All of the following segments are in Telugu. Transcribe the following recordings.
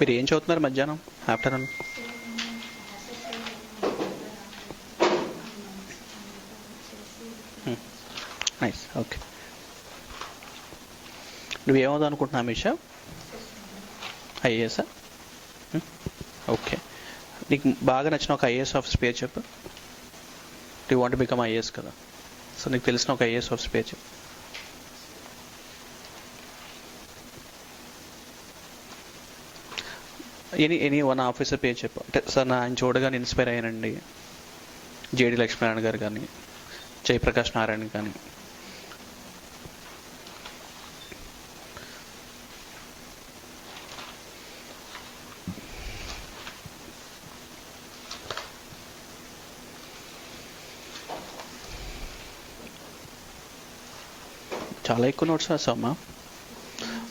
మీరు ఏం చదువుతున్నారు మధ్యాహ్నం? Afternoon nice hmm. ఓకే నువ్వేమవుదాం అనుకుంటున్నావు మిషా ఐఏఎస్ ఓకే hmm. నీకు బాగా నచ్చిన ఒక ఐఏఎస్ ఆఫీస్ పేరు చెప్పు. యూ వాంట్ బికమ్ ఐఏఎస్ కదా? సో నీకు తెలిసిన ఒక ఐఏఎస్ ఆఫీస్ పేరు చెప్పు. ఎనీ ఎనీ వన్ ఆఫీసర్ పేరు చెప్పు. అంటే సార్ నా ఆయన చూడగానే ఇన్స్పైర్ అయ్యానండి. జేడి లక్ష్మీనారాయణ గారు కానీ జయప్రకాష్ నారాయణ కానీ చాలా ఎక్కువ నోట్స్ రాసావమ్మా.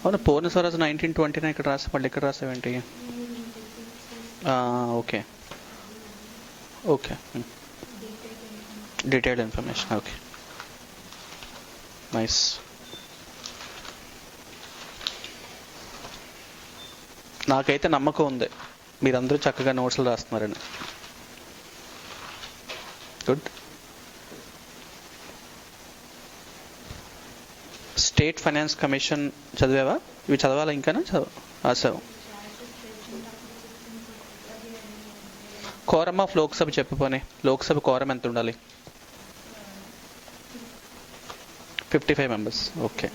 అవును Purna Swaraj nineteen twenty nine ఇక్కడ రాసా మళ్ళీ ఇక్కడ రాసావేంటి? Okay. Okay. Detailed information okay. Nice నాకైతే నమ్మకం ఉంది. మీరందరూ చక్కగా నోట్స్లు రాస్తున్నారని. గుడ్ స్టేట్ ఫైనాన్స్ కమిషన్ చదివావా? ఇవి చదవాలా ఇంకానా? చదవ రాసావు? కోరమ్ ఆఫ్ లోక్సభ చెప్పుపోనే లోక్సభ కోరం ఎంత ఉండాలి? Fifty five members. ఓకే.